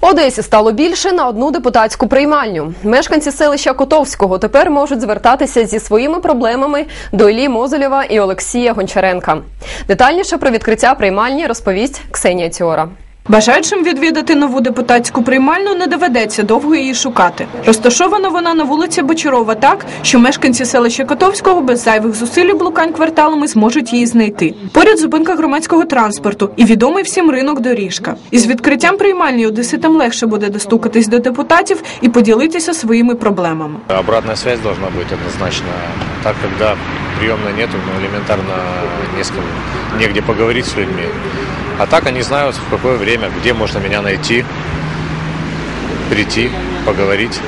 Одесі стало більше на одну депутатську приймальню. Мешканці селища Котовського тепер можуть звертатися зі своїми проблемами до Іллі Мозолєва і Олексія Гончаренка. Детальніше про відкриття приймальні розповість Ксенія Тіора. Бажаючим відвідати нову депутатську приймальну не доведеться довго її шукати. Розташована вона на вулиці Бочарова так, що мешканці селища Котовського без зайвих зусиль блукань кварталами зможуть її знайти. Поряд зупинка громадського транспорту і відомий всім ринок доріжка. Із відкриттям приймальні одеситам легше буде достукатись до депутатів і поділитися своїми проблемами. Обратная связь должна быть однозначно. Так, когда приемной нету, ну, с кем, негде поговорить с людьми. А так они знают, в какое время, где можно меня найти, прийти, поговорить.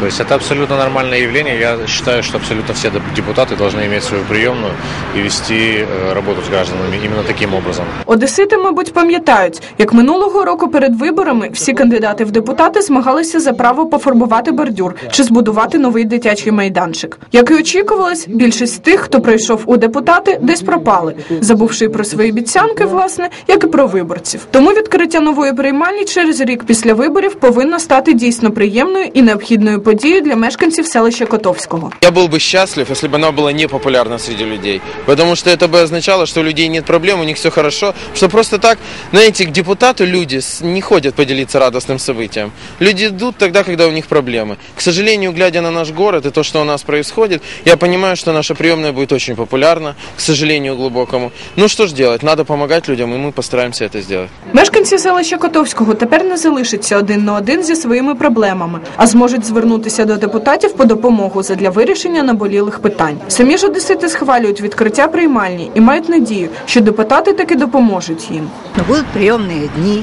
То есть это абсолютно нормальное явление. Я считаю, что абсолютно все депутаты должны иметь свою приемную и вести э, работу с гражданами именно таким образом. Одесити, мабуть, пам'ятають, як минулого року перед виборами всі кандидати в депутати змагалися за право пофарбувати бордюр чи збудувати новий дитячий майданчик. Як і очікувалось, більшість тих, хто прийшов у депутати, десь пропали, забувши про свої обіцянки, власне, як і про виборців. Тому відкриття нової приймальні через рік після виборів повинно стати дійсно приємною і необхідною подією для мешканців селища Котовського. Я был бы счастлив, если бы она была не популярна среди людей. Потому что это бы означало, что у людей нет проблем, у них все хорошо. Что просто так, знаете, к депутату люди с- не ходят поделиться радостным событием. Люди идут тогда, когда у них проблемы. К сожалению, глядя на наш город и то, что у нас происходит, я понимаю, что наша приемная будет очень популярна, к сожалению, глубокому. Ну что ж делать, надо помогать людям, и мы постараемся это сделать. Мешканці селища Котовського тепер не залишаться один на один зі своїми проблемами, а зможуть звернутися до депутатів по допомогу задля вирішення наболілих питань. Самі ж одесити схвалюють відкриття приймальні і мають надію, що депутати таки допоможуть їм. Но будут приемные дни,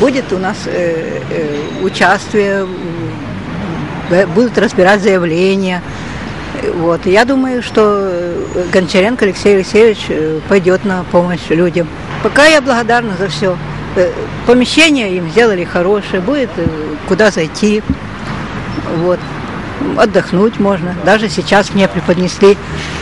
будет у нас э, э, участие, м, будут разбирать заявления. Э, Вот. И Я думаю, что э, Гончаренко Алексей Алексеевич э, пойдет на помощь людям. Пока я благодарна за все. Помещение им сделали хорошее, будет э, куда зайти. Вот. Отдохнуть можна. Навіть зараз мені преподнесли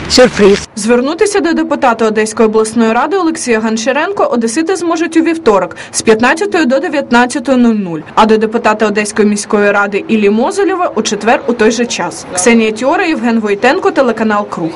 сюрприз. Звернутися до депутата Одеської обласної ради Олексія Гончаренко одесити зможуть у вівторок з 15 до 19.00, а до депутата Одеської міської ради Іллі Мозолєва у четвер у той же час. Ксенія Тіора, Євген Войтенко, телеканал Круг.